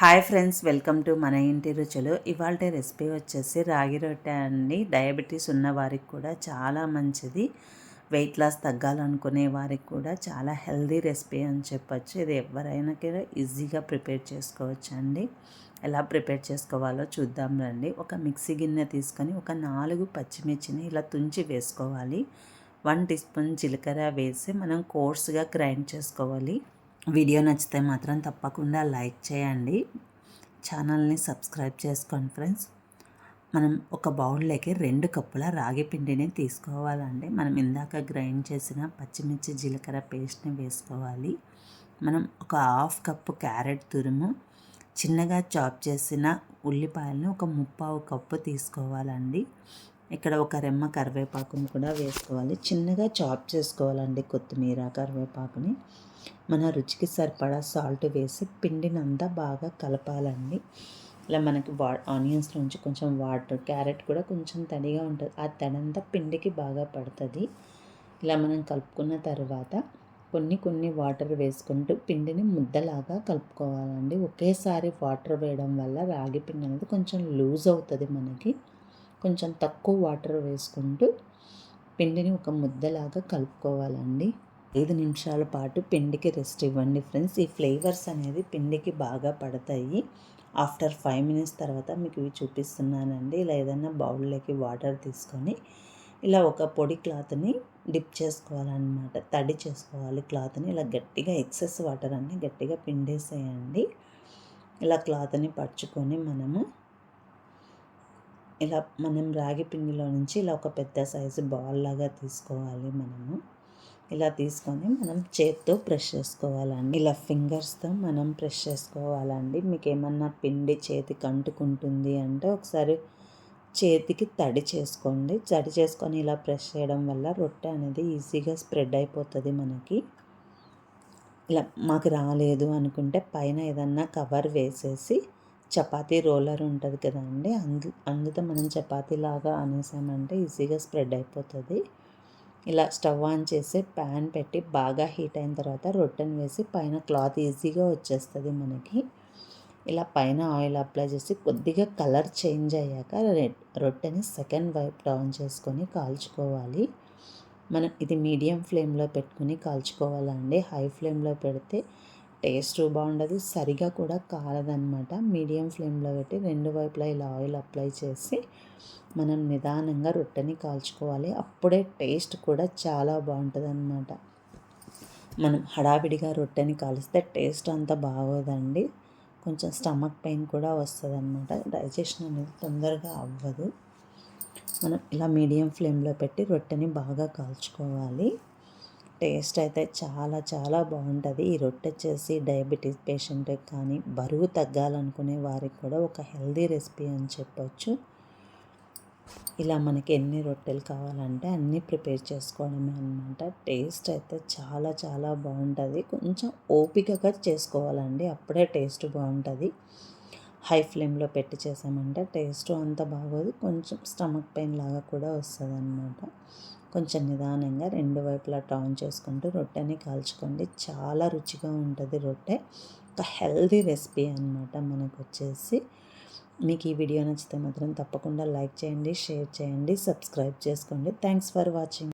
Hi friends welcome to మన ఇంటి రుచులు. ఇవాళ రెసిపీ వచ్చేసి రాగి రొట్టె అండి. డయాబెటీస్ ఉన్న వారికి కూడా చాలా మంచిది. వెయిట్ లాస్ తగ్గాలనుకునే వారికి కూడా చాలా హెల్దీ రెసిపీ అని చెప్పొచ్చు. ఇది ఎవరైనా కూడా ఈజీగా ప్రిపేర్ చేసుకోవచ్చు అండి ఎలా ప్రిపేర్ చేసుకోవాలో చూద్దాం రండి. ఒక మిక్సీ గిన్నె తీసుకొని ఒక నాలుగు పచ్చిమిర్చిని ఇలా తుంచి వేసుకోవాలి. వన్ టీ స్పూన్ జీలకర్ర వేసి మనం కోర్స్గా గ్రైండ్ చేసుకోవాలి. వీడియో నచ్చితే మాత్రం తప్పకుండా లైక్ చేయండి. ఛానల్ని సబ్స్క్రైబ్ చేసుకోండి ఫ్రెండ్స్. మనం ఒక బౌల్లోకి రెండు కప్పుల రాగి పిండిని తీసుకోవాలండి. మనం ఇందాక గ్రైండ్ చేసిన పచ్చిమిర్చి జీలకర్ర పేస్ట్ని వేసుకోవాలి. మనం ఒక హాఫ్ కప్పు క్యారెట్ తురుము చిన్నగా చాప్ చేసిన ఉల్లిపాయలను ఒక ముప్పావు కప్పు తీసుకోవాలండి. ఇక్కడ ఒక రెమ్మ కరివేపాకుని కూడా వేసుకోవాలి. చిన్నగా చాప్ చేసుకోవాలండి కొత్తిమీర కరివేపాకుని. మన రుచికి సరిపడా సాల్ట్ వేసి పిండిని అంతా బాగా కలపాలండి. ఇలా మనకి వా ఆనియన్స్ నుంచి కొంచెం వాటర్ క్యారెట్ కూడా కొంచెం తడిగా ఉంటుంది. ఆ తడంతా పిండికి బాగా పడుతుంది. ఇలా మనం కలుపుకున్న తర్వాత కొన్ని కొన్ని వాటర్ వేసుకుంటూ పిండిని ముద్దలాగా కలుపుకోవాలండి. ఒకేసారి వాటర్ వేయడం వల్ల రాగి పిండి అనేది కొంచెం లూజ్ అవుతుంది మనకి. కొంచెం తక్కువ వాటర్ వేసుకుంటూ పిండిని ఒక ముద్దలాగా కలుపుకోవాలండి. ఐదు నిమిషాల పాటు పిండికి రెస్ట్ ఇవ్వండి ఫ్రెండ్స్. ఈ ఫ్లేవర్స్ అనేది పిండికి బాగా పడతాయి. ఆఫ్టర్ ఫైవ్ మినిట్స్ తర్వాత మీకు ఇవి చూపిస్తున్నానండి. ఇలా ఏదైనా బౌల్లోకి వాటర్ తీసుకొని ఇలా ఒక పొడి క్లాత్ని డిప్ చేసుకోవాలన్నమాట. తడి చేసుకోవాలి క్లాత్ని. ఇలా గట్టిగా ఎక్సెస్ వాటర్ అన్ని గట్టిగా పిండేసేయండి. ఇలా క్లాత్ని పరుచుకొని మనము ఇలా మనం రాగి పిండిలో నుంచి ఇలా ఒక పెద్ద సైజు బాల్ లాగా తీసుకోవాలి మనము. ఇలా తీసుకొని మనం చేత్తో ప్రెష్ చేసుకోవాలండి. ఇలా ఫింగర్స్తో మనం ప్రెష్ చేసుకోవాలండి. మీకు ఏమన్నా పిండి చేతికి అంటుకుంటుంది అంటే ఒకసారి చేతికి తడి చేసుకోండి. తడి చేసుకొని ఇలా ప్రెష్ చేయడం వల్ల రొట్టె అనేది ఈజీగా స్ప్రెడ్ అయిపోతుంది మనకి. ఇలా మాకు రాలేదు అనుకుంటే పైన ఏదన్నా కవర్ వేసేసి చపాతీ రోలర్ ఉంటుంది కదండి. అందు అందుతో మనం చపాతీ లాగా అనేసామంటే ఈజీగా స్ప్రెడ్ అయిపోతుంది. ఇలా స్టవ్ ఆన్ చేసి ప్యాన్ పెట్టి బాగా హీట్ అయిన తర్వాత రొట్టెను వేసి పైన క్లాత్ ఈజీగా వచ్చేస్తుంది మనకి. ఇలా పైన ఆయిల్ అప్లై చేసి కొద్దిగా కలర్ చేంజ్ అయ్యాక రొట్టెని సెకండ్ వైప్ డౌన్ చేసుకొని కాల్చుకోవాలి. మనం ఇది మీడియం ఫ్లేమ్లో పెట్టుకుని కాల్చుకోవాలండి హై ఫ్లేమ్లో పెడితే టేస్ట్ బాగుండదు సరిగా కూడా కాలదనమాట మీడియం ఫ్లేమ్లో పెట్టి రెండు వైపులా ఇలా ఆయిల్ అప్లై చేసి మనం నిదానంగా రొట్టెని కాల్చుకోవాలి. అప్పుడే టేస్ట్ కూడా చాలా బాగుంటుంది అనమాట మనం హడావిడిగా రొట్టెని కాలిస్తే టేస్ట్ అంత బాగోదండి. కొంచెం స్టమక్ పెయిన్ కూడా వస్తుంది అనమాట డైజెషన్ అనేది తొందరగా అవ్వదు. మనం ఇలా మీడియం ఫ్లేమ్లో పెట్టి రొట్టెని బాగా కాల్చుకోవాలి. టేస్ట్ అయితే చాలా చాలా బాగుంటుంది ఈ రొట్టె చేసి డయాబెటీస్ పేషెంట్ కానీ బరువు తగ్గాలనుకునే వారికి కూడా ఒక హెల్దీ రెసిపీ అని చెప్పొచ్చు. ఇలా మనకి ఎన్ని రొట్టెలు కావాలంటే అన్నీ ప్రిపేర్ చేసుకోవడమే అనమాట టేస్ట్ అయితే చాలా చాలా బాగుంటుంది కొంచెం ఓపికగా చేసుకోవాలండి. అప్పుడే టేస్ట్ బాగుంటుంది హై ఫ్లేమ్లో పెట్టి చేసామంటే టేస్ట్ అంత బాగోదు. కొంచెం స్టమక్ పెయిన్ లాగా కూడా వస్తుంది అనమాట కొంచెం నిదానంగా రెండు వైపులా టౌన్ చేసుకుంటూ రొట్టెని కాల్చుకోండి. చాలా రుచిగా ఉంటుంది రొట్టె. ఒక హెల్దీ రెసిపీ అనమాట మనకు వచ్చేసి మీకు ఈ వీడియో నచ్చితే మాత్రం తప్పకుండా లైక్ చేయండి షేర్ చేయండి సబ్స్క్రైబ్ చేసుకోండి. Thanks for watching.